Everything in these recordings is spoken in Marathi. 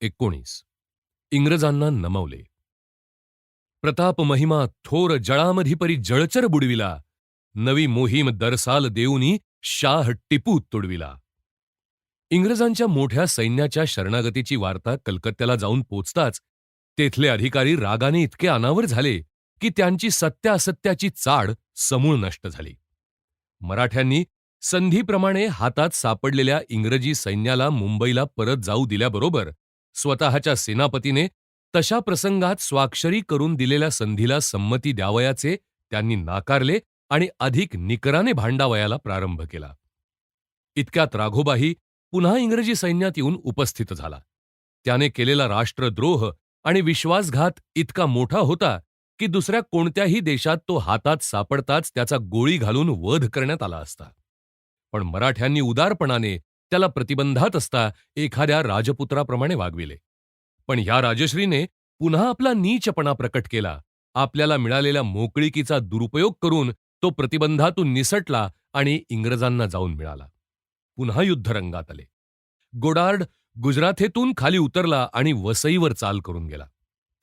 एकोणीस. इंग्रजांना नमवले. प्रताप महिमा थोर जळामधिपरी जळचर बुडविला. नवी मोहीम दरसाल देऊनी शाह टिपू तुडविला. इंग्रजांच्या मोठ्या सैन्याच्या शरणागतीची वार्ता कलकत्त्याला जाऊन पोचताच तेथले अधिकारी रागाने इतके अनावर झाले की त्यांची सत्यासत्याची चाड समूळ नष्ट झाली. मराठ्यांनी संधीप्रमाणे हातात सापडलेल्या इंग्रजी सैन्याला मुंबईला परत जाऊ दिल्याबरोबर स्वतःच्या सेनापतीने तशा प्रसंगात स्वाक्षरी करून दिलेल्या संधीला संमती द्यावयाचे त्यांनी नाकारले आणि अधिक निकराने भांडावयाला प्रारंभ केला. इतक्यात राघोबाही पुन्हा इंग्रजी सैन्यात येऊन उपस्थित झाला. त्याने केलेला राष्ट्रद्रोह आणि विश्वासघात इतका मोठा होता की दुसऱ्या कोणत्याही देशात तो हातात सापडताच त्याचा गोळी घालून वध करण्यात आला असता. पण मराठ्यांनी उदारपणाने त्याला प्रतिबंधात असता एखाद्या राजपुत्राप्रमाणे वागविले. पण ह्या राजश्रीने पुन्हा आपला नीचपणा प्रकट केला. आपल्याला मिळालेल्या मोकळीकीचा दुरुपयोग करून तो प्रतिबंधातून निसटला आणि इंग्रजांना जाऊन मिळाला. पुन्हा युद्ध रंगात आले. गोडार्ड गुजराथेतून खाली उतरला आणि वसईवर चाल करून गेला.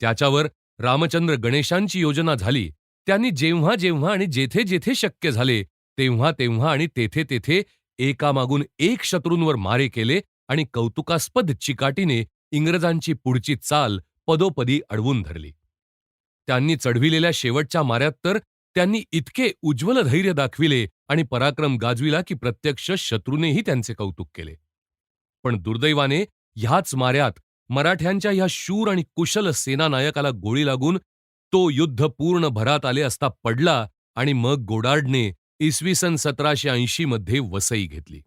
त्याच्यावर रामचंद्र गणेशांची योजना झाली. त्यांनी जेव्हा जेव्हा आणि जेथे जेथे शक्य झाले तेव्हा तेव्हा आणि तेथे तेथे एकामागून एक शत्रूंवर मारे केले आणि कौतुकास्पद चिकाटीने इंग्रजांची पुढची चाल पदोपदी अडवून धरली. त्यांनी चढविलेल्या शेवटच्या माऱ्यात तर त्यांनी इतके उज्ज्वल धैर्य दाखविले आणि पराक्रम गाजविला की प्रत्यक्ष शत्रूनेही त्यांचे कौतुक केले. पण दुर्दैवाने ह्याच माऱ्यात मराठ्यांच्या ह्या शूर आणि कुशल सेनानायकाला गोळी लागून तो युद्ध पूर्ण भरात आले असता पडला आणि मग गोडार्डने इसवी सन सतराशे ऐंशी मध्ये वसई घेतली.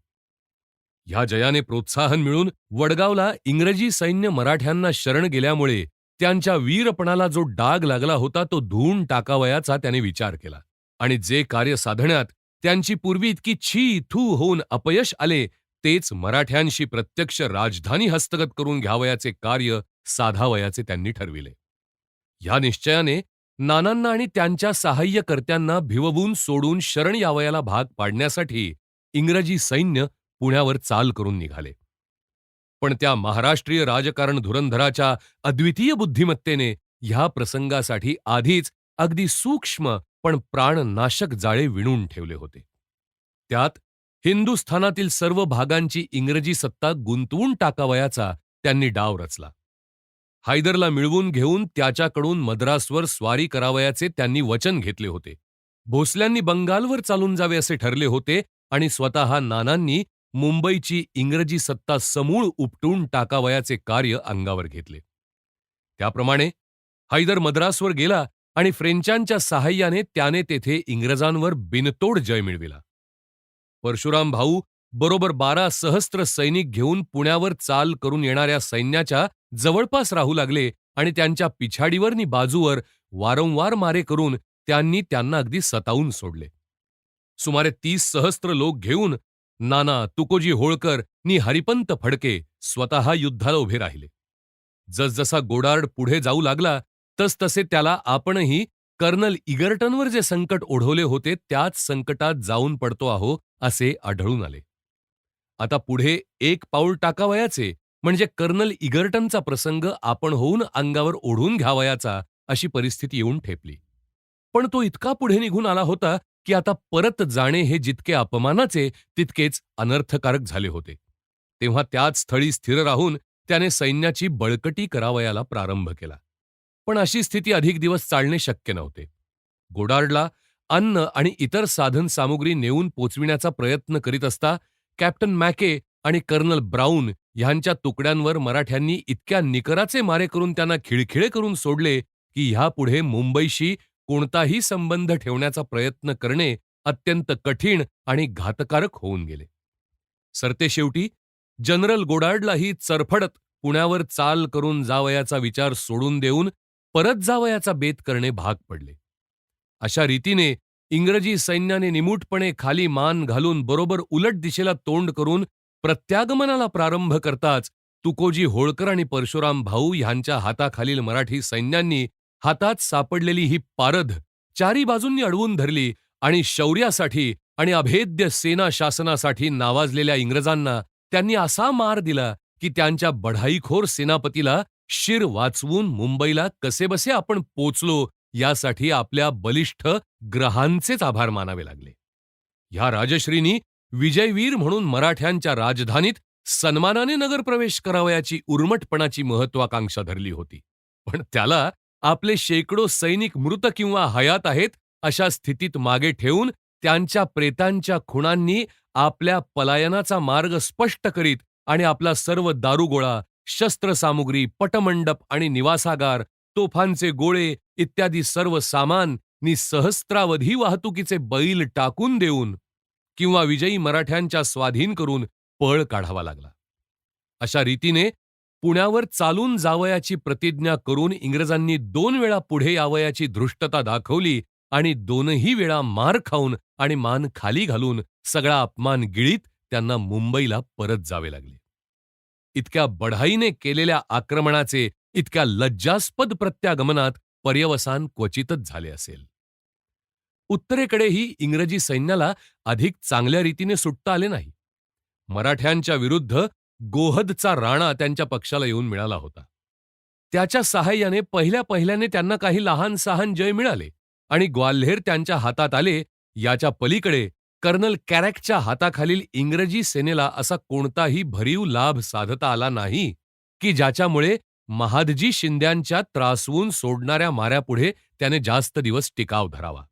ह्या जयाने प्रोत्साहन मिळून वडगावला इंग्रजी सैन्य मराठ्यांना शरण गेल्यामुळे त्यांच्या वीरपणाला जो डाग लागला होता तो धुवून टाकावयाचा त्याने विचार केला आणि जे कार्य साधण्यात त्यांची पूर्वी इतकी छी थू होऊन अपयश आले तेच मराठ्यांशी प्रत्यक्ष राजधानी हस्तगत करून घ्यावयाचे कार्य साधावयाचे त्यांनी ठरविले. ह्या निश्चयाने नानांना आणि त्यांच्या सहाय्यकर्त्यांना भिववून सोडून शरण यावयाला भाग पाडण्यासाठी इंग्रजी सैन्य पुण्यावर चाल करून निघाले. पण त्या महाराष्ट्रीय राजकारण धुरंधराच्या अद्वितीय बुद्धिमत्तेने ह्या प्रसंगासाठी आधीच अगदी सूक्ष्म पण प्राणनाशक जाळे विणून ठेवले होते. त्यात हिंदुस्थानातील सर्व भागांची इंग्रजी सत्ता गुंतवून टाकावयाचा त्यांनी डाव रचला. हैदरला मिळवून घेऊन त्याच्याकडून मद्रासवर स्वारी करावयाचे त्यांनी वचन घेतले होते. भोसल्यांनी बंगालवर चालून जावे असे ठरले होते आणि स्वतः नानांनी मुंबईची इंग्रजी सत्ता समूळ उपटून टाकावयाचे कार्य अंगावर घेतले. त्याप्रमाणे हैदर मद्रासवर गेला आणि फ्रेंचांच्या सहाय्याने त्याने तेथे इंग्रजांवर बिनतोड जय मिळविला. परशुराम भाऊ बरोबर बारा सहस्त्र सैनिक घेऊन पुण्यावर चाल करून येणाऱ्या सैन्याच्या जवळपास राहू लागले आणि त्यांच्या पिछाडीवर नि बाजूवर वारंवार मारे करून त्यांनी त्यांना अगदी सतावून सोडले. सुमारे तीस सहस्त्र लोक घेऊन नाना तुकोजी होळकर नि हरिपंत फडके स्वतः युद्धाला उभे राहिले. जसजसा गोडार्ड पुढे जाऊ लागला तसतसे त्याला आपणही कर्नल इगर्टनवर जे संकट ओढवले होते त्याच संकटात जाऊन पडतो आहो असे आढळून आले. आता पुढे एक पाऊल टाकावयाचे म्हणजे कर्नल इगर्टनचा प्रसंग आपण होऊन अंगावर ओढून घ्यावयाचा अशी परिस्थिती येऊन ठेपली. पण तो इतका पुढे निघून आला होता की आता परत जाणे हे जितके अपमानाचे तितकेच अनर्थकारक झाले होते. तेव्हा त्याच स्थळी स्थिर राहून त्याने सैन्याची बळकटी करावयाला प्रारंभ केला. पण अशी स्थिती अधिक दिवस चालणे शक्य नव्हते. गोडार्डला अन्न आणि इतर साधन सामुग्री नेऊन पोचविण्याचा प्रयत्न करीत असता कॅप्टन मॅके आणि कर्नल ब्राऊन ह्यांच्या तुकड्यांवर मराठ्यांनी इतक्या निकराचे मारे करून त्यांना खिळखिळे करून सोडले की ह्यापुढे मुंबईशी कोणताही संबंध ठेवण्याचा प्रयत्न करणे अत्यंत कठीण आणि घातकारक होऊन गेले. सरतेशेवटी जनरल गोडार्डलाही चरफडत पुण्यावर चाल करून जावयाचा विचार सोडून देऊन परत जावयाचा बेत करणे भाग पडले. अशा रीतीने इंग्रजी सैन्याने निमूटपणे खाली मान घालून बरोबर उलट दिशेला तोंड करून प्रत्यागमनाला प्रारंभ करताच तुकोजी होळकर आणि परशुराम भाऊ ह्यांच्या हाताखालील मराठी सैन्यांनी हातात सापडलेली ही पारध चारी बाजूंनी अडवून धरली आणि शौर्यासाठी आणि अभेद्य सेना शासनासाठी नावाजलेल्या इंग्रजांना त्यांनी असा मार दिला की त्यांच्या बढाईखोर सेनापतीला शिर वाचवून मुंबईला कसेबसे आपण पोचलो यासाठी आपल्या बलिष्ठ ग्रहांचेच आभार मानावे लागले. ह्या राजश्रीनी विजयवीर म्हणून मराठ्यांच्या राजधानीत सन्मानाने नगरप्रवेश करावयाची उर्मटपणाची महत्वाकांक्षा धरली होती. पण त्याला आपले शेकडो सैनिक मृत किंवा हयात आहेत अशा स्थितीत मागे ठेवून त्यांच्या प्रेतांच्या खुणांनी आपल्या पलायनाचा मार्ग स्पष्ट करीत आणि आपला सर्व दारुगोळा शस्त्रसामुग्री पटमंडप आणि निवासागार तोफांचे गोळे इत्यादी सर्व सामान नि सहस्त्रावधी वाहतुकीचे बैल टाकून देऊन किंवा विजयी मराठ्यांच्या स्वाधीन करून पळ काढावा लागला. अशा रीतीने पुण्यावर चालून जावयाची प्रतिज्ञा करून इंग्रजांनी दोन वेळा पुढे यावयाची धृष्टता दाखवली आणि दोनही वेळा मार खाऊन आणि मान खाली घालून सगळा अपमान गिळीत त्यांना मुंबईला परत जावे लागले. इतक्या बढाईने केलेल्या आक्रमणाचे इतक्या लज्जास्पद प्रत्यागमनात पर्यवसान क्वचितच झाले असेल. उत्तरेकडेही इंग्रजी सैन्याला अधिक चांगल्या रीतीने सुटता आले नाही. मराठ्यांच्या विरुद्ध गोहदचा राणा त्यांच्या पक्षाला येऊन मिळाला होता. त्याच्या सहाय्याने पहिल्या पहिल्याने त्यांना काही लहान सहान जय मिळाले आणि ग्वाल्हेर त्यांच्या हातात आले याच्या पलीकडे कर्नल कॅरॅकच्या हाताखालील इंग्रजी सेनेला असा कोणताही भरीव लाभ साधता आला नाही की ज्याच्यामुळे महादजी शिंद्यांच्या त्रासवून सोडणाऱ्या माऱ्यापुढे त्याने जास्त दिवस टिकाव धरावा.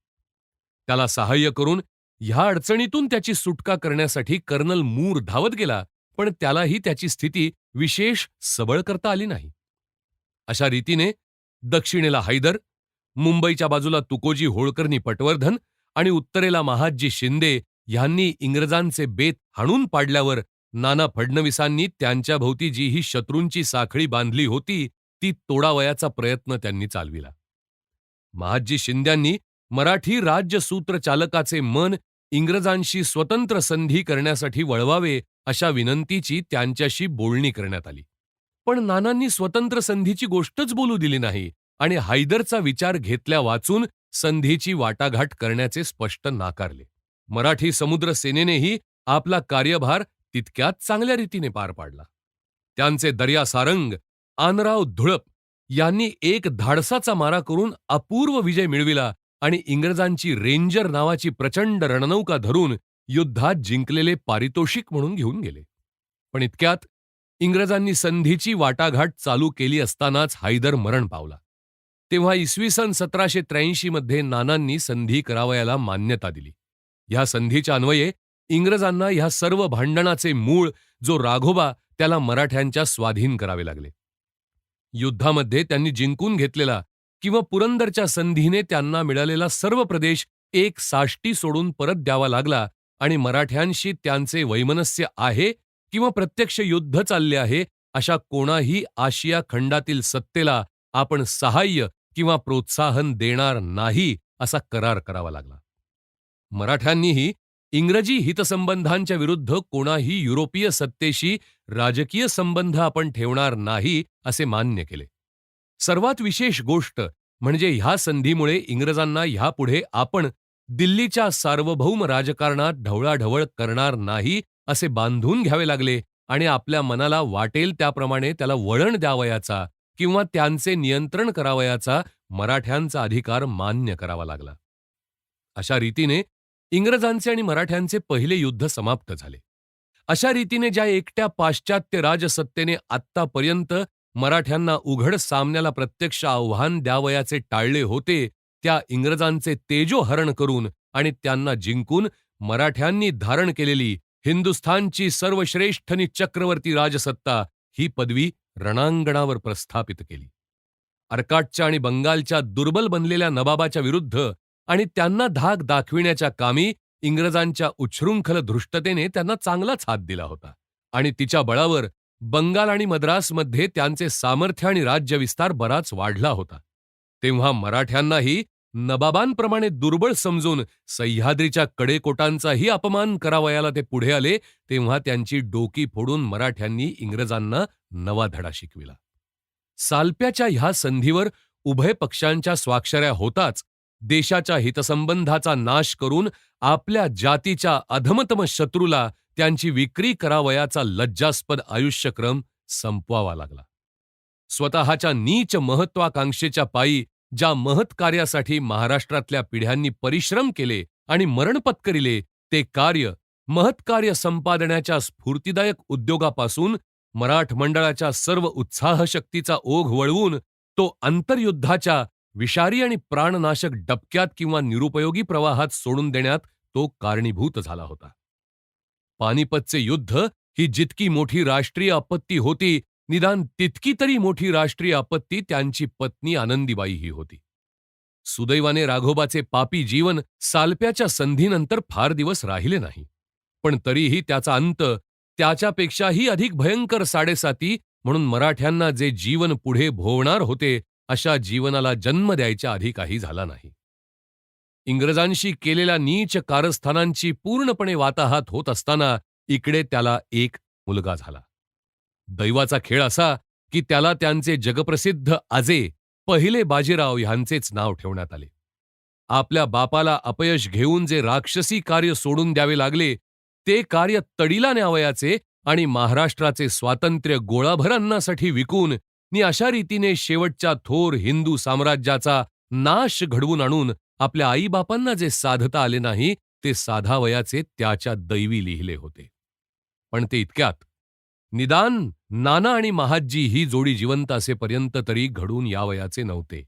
त्याला सहाय्य करून ह्या अडचणीतून त्याची सुटका करण्यासाठी कर्नल मूर धावत गेला पण त्यालाही त्याची स्थिती विशेष सबळ करता आली नाही. अशा रीतीने दक्षिणेला हैदर मुंबईच्या बाजूला तुकोजी होळकरनी पटवर्धन आणि उत्तरेला महाजी शिंदे ह्यांनी इंग्रजांचे बेत हाणून पाडल्यावर नाना फडणवीसांनी त्यांच्या भोवती जी ही शत्रूंची साखळी बांधली होती ती तोडावयाचा प्रयत्न त्यांनी चालविला. महादजी शिंद्यांनी मराठी राज्यसूत्रचालकाचे मन इंग्रजांशी स्वतंत्र संधी करण्यासाठी वळवावे अशा विनंतीची त्यांच्याशी बोलणी करण्यात आली. पण नानांनी स्वतंत्र संधीची गोष्टच बोलू दिली नाही आणि हैदरचा विचार घेतल्या वाचून संधीची वाटाघाट करण्याचे स्पष्ट नाकारले. मराठी समुद्र सेनेनेही आपला कार्यभार तितक्याच चांगल्या रीतीने पार पाडला. त्यांचे दर्या सारंग आनराव धुळप यांनी एक धाडसाचा मारा करून अपूर्व विजय मिळविला आणि इंग्रजांची रेंजर नावाची प्रचंड रणनौका धरून युद्धात जिंकलेले पारितोषिक म्हणून घेऊन गेले. पण इतक्यात इंग्रजांनी संधीची वाटाघाट चालू केली असतानाच हैदर मरण पावला. तेव्हा इसवी सन सतराशे त्र्याऐंशी मध्ये नानांनी संधी करावयाला मान्यता दिली. ह्या संधीच्या अन्वये इंग्रजांना ह्या सर्व भांडणाचे मूळ जो राघोबा त्याला मराठ्यांच्या स्वाधीन करावे लागले. युद्धामध्ये त्यांनी जिंकून घेतलेला किंवा पुरंदरच्या संधीने त्यांना मिळालेला सर्व प्रदेश एक साष्टी सोडून परत द्यावा लागला आणि मराठ्यांशी त्यांचे वैमनस्य आहे किंवा प्रत्यक्ष युद्ध चालले आहे अशा कोणाही आशिया खंडातील सत्तेला आपण सहाय्य किंवा प्रोत्साहन देणार नाही असा करार करावा लागला. मराठ्यांनीही इंग्रजी हितसंबंधांच्या विरुद्ध कोणाही युरोपीय सत्तेशी राजकीय संबंध आपण ठेवणार नाही असे मान्य केले. सर्वात विशेष गोष्ट म्हणजे ह्या संधीमुळे इंग्रजांना ह्यापुढे आपण दिल्लीच्या सार्वभौम राजकारणात ढवळाढवळ करणार नाही असे बांधून घ्यावे लागले आणि आपल्या मनाला वाटेल त्याप्रमाणे त्याला वळण द्यावयाचा किंवा त्यांचे नियंत्रण करावयाचा मराठ्यांचा अधिकार मान्य करावा लागला. अशा रीतीने इंग्रजांचे आणि मराठ्यांचे पहिले युद्ध समाप्त झाले. अशा रीतीने ज्या एकट्या पाश्चात्य राजसत्तेने आत्तापर्यंत मराठ्यांना उघड सामन्याला प्रत्यक्ष आव्हान द्यावयाचे टाळले होते त्या इंग्रजांचे तेजोहरण करून आणि त्यांना जिंकून मराठ्यांनी धारण केलेली हिंदुस्थानची सर्वश्रेष्ठनी चक्रवर्ती राजसत्ता ही पदवी रणांगणावर प्रस्थापित केली. अर्काटच्या आणि बंगालच्या दुर्बल बनलेल्या नबाबाच्या विरुद्ध आणि त्यांना धाक दाखविण्याच्या कामी इंग्रजांच्या उच्छृंखल धृष्टतेने त्यांना चांगलाच हात दिला होता आणि तिच्या बळावर बंगाल आणि मद्रासमध्ये त्यांचे सामर्थ्य आणि राज्यविस्तार बराच वाढला होता. तेव्हा मराठ्यांनाही नबाबांप्रमाणे दुर्बळ समजून सह्याद्रीच्या कडेकोटांचाही अपमान करावयाला ते पुढे आले तेव्हा त्यांची डोकी फोडून मराठ्यांनी इंग्रजांना नवा धडा शिकविला. सालप्याच्या ह्या संधीवर उभय पक्षांच्या स्वाक्षऱ्या होताच देशाच्या हितसंबंधाचा नाश करून आपल्या जातीच्या अधमतम शत्रूला त्यांची विक्री करावयाचा लज्जास्पद आयुष्यक्रम संपवावा लागला. स्वतःच्या नीच महत्वाकांक्षेच्या पायी ज्या महत् कार्यासाठी महाराष्ट्रातल्या पिढ्यांनी परिश्रम केले आणि मरण पत्करिले ते कार्य महत्कार्य संपादण्याच्या स्फूर्तिदायक उद्योगापासून मराठ मंडळाच्या सर्व उत्साहशक्तीचा ओघ वळवून तो आंतरयुद्धाच्या विषारी आणि प्राणनाशक डबक्यात किंवा निरुपयोगी प्रवाहात सोडून देण्यात तो कारणीभूत झाला होता. पानिपतचे युद्ध ही जितकी मोठी राष्ट्रीय आपत्ती होती निदान तितकी तरी मोठी राष्ट्रीय आपत्ती त्यांची पत्नी आनंदीबाई ही होती. सुदैवाने राघोबाचे पापी जीवन सालप्याच्या संधीनंतर फार दिवस राहिले नाही. पण तरीही त्याचा अंत त्याच्यापेक्षाही अधिक भयंकर साडेसाती म्हणून मराठ्यांना जे जीवन पुढे भोवणार होते अशा जीवनाला जन्म द्यायच्या आधी काही झाला नाही. इंग्रजांशी केलेल्या नीच कारस्थानांची पूर्णपणे वाताहात होत असताना इकडे त्याला एक मुलगा झाला. दैवाचा खेळ असा की त्याला त्यांचे जगप्रसिद्ध आजे पहिले बाजीराव ह्यांचेच नाव ठेवण्यात आले. आपल्या बापाला अपयश घेऊन जे राक्षसी कार्य सोडून द्यावे लागले ते कार्य तडीला न्यावयाचे आणि महाराष्ट्राचे स्वातंत्र्य गोळाभर अन्नासाठी विकून नि अशा रीतीने शेवटच्या थोर हिंदू साम्राज्याचा नाश घडवून आणून आपल्या आईबापांना जे साधता आले नाही ते साधावयाचे त्याच्या दैवी लिहिले होते. पण ते इतक्यात निदान नाना आणि महाज्जी ही जोडी जिवंत असेपर्यंत तरी घडून यावयाचे नव्हते.